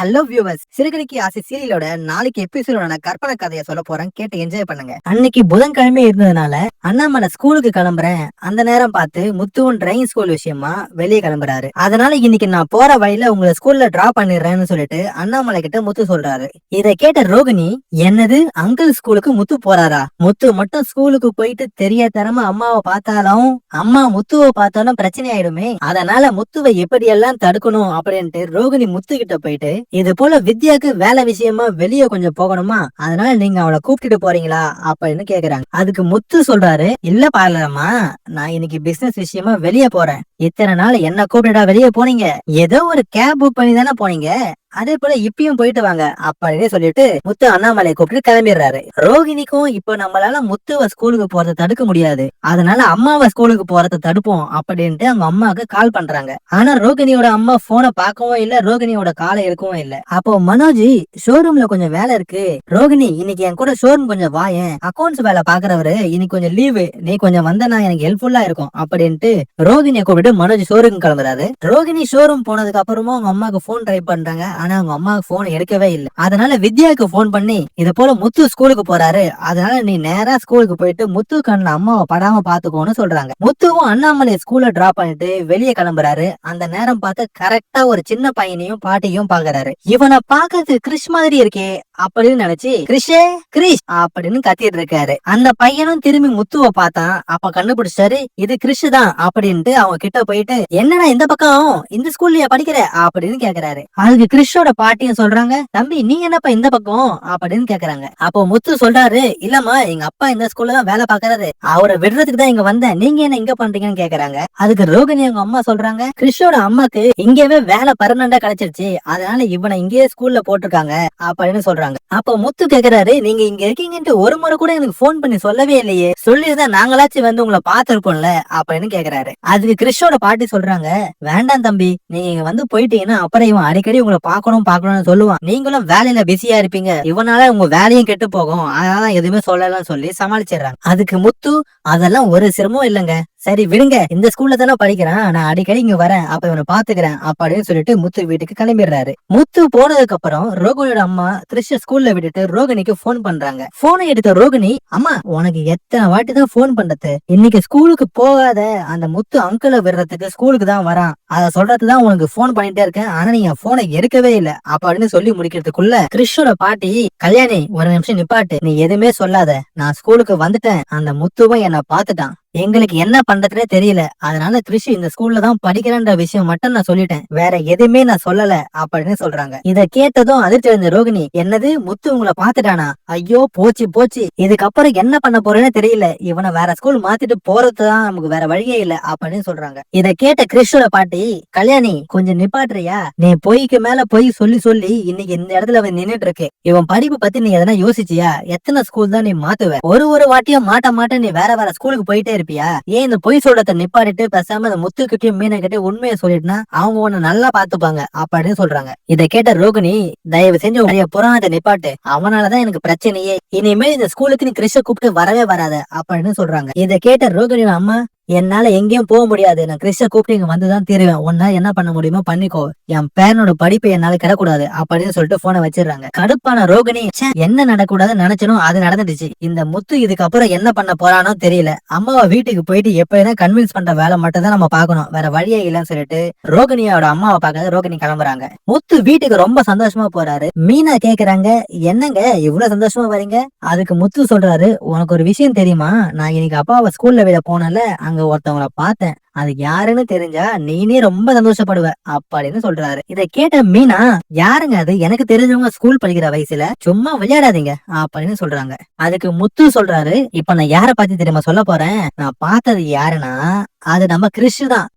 Hello viewers சிறுகடிக்கு ஆசை சீரியலோட நாளைக்கு எபிசோட கற்பனை கதையை சொல்ல போறேன். கேட்டு என்ஜாய் பண்ணுங்க. அன்னைக்கு புதன்கிழமை இருந்ததுனால அண்ணாமலை ஸ்கூலுக்கு கிளம்புறேன். அந்த நேரம் பார்த்து முத்துவன் டிரைவிங் ஸ்கூல் விஷயமா வெளியே கிளம்புறாரு. அதனால இன்னைக்கு நான் போற வழியில உங்களை ஸ்கூல்ல டிரா பண்ணிடுறேன்னு சொல்லிட்டு அண்ணாமலை கிட்ட முத்து சொல்றாரு. இதை கேட்ட ரோகிணி என்னது? அங்கிள் ஸ்கூலுக்கு முத்து போறாரா? முத்து மட்டும் ஸ்கூலுக்கு போயிட்டு தெரியாதனமா அம்மாவை பார்த்தாலும் அம்மா முத்துவை பார்த்தாலும் பிரச்சனை ஆயிடுமே. அதனால முத்துவை எப்படி எல்லாம் தடுக்கணும் அப்படின்ட்டு ரோகிணி முத்து கிட்ட போயிட்டு இது போல வித்யாக்கு வேலை விஷயமா வெளியே கொஞ்சம் போகணுமா? அதனால நீங்க அவளை கூப்பிட்டுட்டு போறீங்களா? அப்படின்னு கேக்குறாங்க. அதுக்கு முத்து சொல்றாரு இல்ல பாலரம்மா நான் இன்னைக்கு பிசினஸ் விஷயமா வெளியே போறேன். இத்தனை நாள் என்ன கூப்பிட்டுடா வெளியே போனீங்க. ஏதோ ஒரு கேப் புக் பண்ணி தானே போனீங்க. அதே போல இப்பயும் போயிட்டு வாங்க அப்படின்னு சொல்லிட்டு முத்து அண்ணாமலை கூப்பிட்டு கிளம்பிடுறாரு. ரோகிணிக்கும் இப்ப நம்மளால முத்துவ ஸ்கூலுக்கு போறத தடுக்க முடியாது. அதனால அம்மாவை ஸ்கூலுக்கு போறத தடுப்போம் அப்படின்ட்டு அவங்க அம்மாவுக்கு கால் பண்றாங்க. ஆனா ரோகிணியோட அம்மா போனை பார்க்கவும் இல்ல ரோகிணியோட காலை எடுக்கவும் இல்ல. அப்போ மனோஜி ஷோரூம்ல கொஞ்சம் வேலை இருக்கு. ரோகிணி இன்னைக்கு என் கூட ஷோரூம் கொஞ்சம் வாயேன் அக்கௌண்ட்ஸ் வேலை பாக்குறவரு இன்னைக்கு கொஞ்சம் லீவு நீ கொஞ்சம் வந்தனா எனக்கு ஹெல்ப்ஃபுல்லா இருக்கும் அப்படின்ட்டு ரோகிணியை கூப்பிட்டு மனோஜ் ஷோரூம் கிளம்புறாரு. ரோகிணி ஷோரூம் போனதுக்கு அப்புறமும் அவங்க அம்மாக்கு போன் ட்ரை பண்றாங்க. ஆனா அவங்க அம்மாவுக்கு போன் எடுக்கவே இல்லை. அதனால வித்யாவுக்கு போன் பண்ணி இது போல முத்து ஸ்கூலுக்கு போறாரு. அதனால நீ நேரா ஸ்கூலுக்கு போயிட்டு முத்து கண்ணு அம்மாவை படாம பாத்துக்கோன்னு சொல்றாங்க. முத்துவும் அண்ணாமலை ஸ்கூல்ல டிராப் பண்ணிட்டு வெளியே கிளம்புறாரு. அந்த நேரம் பார்த்து கரெக்டா ஒரு சின்ன பையனையும் பாட்டியும் பாக்குறாரு. இவனை பாக்குறது கிறிஷ் மாதிரி இருக்கே அப்படின்னு நினைச்சு கிறிஷே கிரிஷ் அப்படின்னு கத்திட்டு இருக்காரு. அந்த பையனும் திரும்பி முத்துவை பார்த்தான் அப்ப கண்டுபிடிச்சாரு இது கிறிஷ் தான் அப்படின்ட்டு அவங்க கிட்ட போயிட்டு என்னடா இந்த பக்கம்? இந்த ஸ்கூல்லயா படிக்கிற? அப்படின்னு கேக்குறாரு. அதுக்கு கிறிஷோட பாட்டியும் சொல்றாங்க தம்பி நீ என்னப்பா இந்த பக்கம்? அப்படின்னு கேக்குறாங்க. அப்போ முத்து சொல்றாரு இல்லம்மா எங்க அப்பா இந்த ஸ்கூல்ல தான் வேலை பாக்குறாரு. அவரை விடுறதுக்கு தான் இங்க வந்தேன். நீங்க என்ன இங்க பண்றீங்கன்னு கேக்குறாங்க. அதுக்கு ரோகிணி அவங்க அம்மா சொல்றாங்க கிறிஷோட அம்மாக்கு இங்கவே வேலை பர்மனண்டா கிடைச்சிருச்சு. அதனால இவனை இங்கேயே ஸ்கூல்ல போட்டிருக்காங்க அப்படின்னு சொல்றாங்க. அப்போ முத்து கேக்குறாரு நீங்க இங்க இருக்கீங்கன்ட்டு ஒரு முறை கூட எனக்கு போன் பண்ணி சொல்லவே இல்லையே. சொல்லிருந்தா நாங்களாச்சும் வந்து உங்களை பாத்துருப்போம்ல அப்படின்னு கேக்குறாரு. அதுக்கு கிறிஷோட பாட்டி சொல்றாங்க வேண்டாம் தம்பி நீங்க இங்க வந்து போயிட்டீங்கன்னா அப்புறம் இவன் அடிக்கடி உங்களை பாக்கணும் பாக்கணும்னு சொல்லுவான். நீங்களும் வேலையில பிஸியா இருப்பீங்க. இவனால உங்க வேலையும் கெட்டு போகும். அதனால எதுவுமே சொல்லலாம் சொல்லி சமாளிச்சிடுறாங்க. அதுக்கு முத்து அதெல்லாம் ஒரு சிரமம் இல்லைங்க. சரி விடுங்க. இந்த ஸ்கூல்ல தானே படிக்கிறான். நான் அடிக்கடி இங்க வரேன். அப்ப இவனை பாத்துக்கிறேன். அப்படின்னு சொல்லிட்டு முத்து வீட்டுக்கு கிளம்பிடுறாரு. முத்து போனதுக்கு அப்புறம் ரோகிணியோட அம்மா த்ரிஷ ஸ்கூல்ல விட்டுட்டு ரோகிணிக்கு போன் பண்றாங்க. போனை எடுத்த ரோகிணி அம்மா உனக்கு எத்தனை வாட்டி தான் போன் பண்றது? இன்னைக்கு ஸ்கூலுக்கு போகாத. அந்த முத்து அங்கிளை விடுறதுக்கு ஸ்கூலுக்கு தான் வரான். அத சொல்றதுதான் உனக்கு போன் பண்ணிட்டே இருக்கேன். ஆனா நீ என் போனை எடுக்கவே இல்ல. அப்படின்னு சொல்லி முடிக்கிறதுக்குள்ள கிறிஷோட பாட்டி கல்யாணி ஒரு நிமிஷம் நிப்பாட்டு. நீ எதுவுமே சொல்லாத. நான் ஸ்கூலுக்கு வந்துட்டேன். அந்த முத்துவும் என்ன பாத்துட்டான். எங்களுக்கு என்ன பண்றதுனே தெரியல. அதனால கிருஷி இந்த ஸ்கூல்ல தான் படிக்கிறேன்ற விஷயம் மட்டும் நான் சொல்லிட்டேன். வேற எதுவுமே நான் சொல்லல அப்படின்னு சொல்றாங்க. இத கேட்டதும் அதிர்ச்சி அடைந்த ரோகிணி என்னது? முத்து உங்களை பாத்துட்டானா ஐயோ போச்சு போச்சு. இதுக்கப்புறம் என்ன பண்ண போறேன்னு தெரியல. இவனை வேற ஸ்கூல் மாத்திட்டு போறதுதான் நமக்கு வேற வழியே இல்ல அப்படின்னு சொல்றாங்க. இத கேட்ட கிருஷோட பாட்டி கல்யாணி கொஞ்சம் நிப்பாட்டுறியா? நீ பொய்க்கு மேல பொய் சொல்லி சொல்லி இன்னைக்கு இந்த இடத்துல அவன் நின்னுட்டு இருக்கு. இவன் படிப்பு பத்தி நீ எதனா யோசிச்சியா? எத்தனை ஸ்கூல் தான் நீ மாத்துவ? ஒரு ஒரு வாட்டியும் மாட்ட மாட்ட நீ வேற வேற ஸ்கூலுக்கு போயிட்டே இருப்பியா ஏன் இந்த பொய் சொல்றத நிப்பாடிட்டு பேசாம அந்த முத்துக்கிட்டயும் மீனை கிட்ட உண்மையை சொல்லிட்டுனா அவங்க உன்னை நல்லா பாத்துப்பாங்க அப்படின்னு சொல்றாங்க. இதை கேட்ட ரோகிணி தயவு செஞ்சு உடைய புராணத்தை நிப்பாட்டு. அவனாலதான் எனக்கு பிரச்சனையே. இனிமே இந்த ஸ்கூலுக்கு நீ கிறிஷ கூப்பிட்டு வரவே வராத அப்படின்னு சொல்றாங்க. இத கேட்ட ரோகிணி அம்மா என்னால எங்கேயும் போக முடியாது. நான் கிறிஸ்ட கூப்பிட்டு இங்க வந்துதான் தீருவேன். உன்னால என்ன பண்ண முடியுமோ பண்ணிக்கோ. என் பேரனோட படிப்பு என்னால கிடக்கூடாது. அப்படின்னு சொல்லிட்டு போனை வச்சிடுறாங்க. கடுப்பான ரோகிணி என்ன நடக்கூடாதுன்னு நினைச்சனும் அது நடந்துடுச்சு. இந்த முத்து இதுக்கப்புறம் என்ன பண்ண போறானோ தெரியல. அம்மாவை வீட்டுக்கு போயிட்டு எப்படின்னா கன்வின்ஸ் பண்ற வேலை மட்டும் தான் நம்ம பாக்கணும் வேற வழியே இல்லைன்னு சொல்லிட்டு ரோகிணியோட அம்மாவை பார்க்க ரோகிணி கிளம்புறாங்க. முத்து வீட்டுக்கு ரொம்ப சந்தோஷமா போறாரு. மீனா கேக்குறாங்க என்னங்க இவ்வளவு சந்தோஷமா வரீங்க? அதுக்கு முத்து சொல்றாரு உனக்கு ஒரு விஷயம் தெரியுமா? நான் இன்னைக்கு அப்பாவை ஸ்கூல்ல விட போனல அங்க ஒருத்தவங்கள பார்த்தேன். அது யாருன்னு தெரிஞ்சா நீனே ரொம்ப சந்தோஷப்படுவ அப்படின்னு சொல்றாரு. இதை கேட்ட மீனா யாருங்க அது? எனக்கு தெரிஞ்சவங்க ஸ்கூல் படிக்கிற வயசுல சும்மா விளையாடாதீங்க அப்படின்னு சொல்றாங்க. அதுக்கு முத்து சொல்றாரு இப்ப நான் யார பத்தி தெரியுமா சொல்ல போறேன்? நான் பார்த்தது யாருன்னா அது நம்ம கிறிஸ்டு தான்.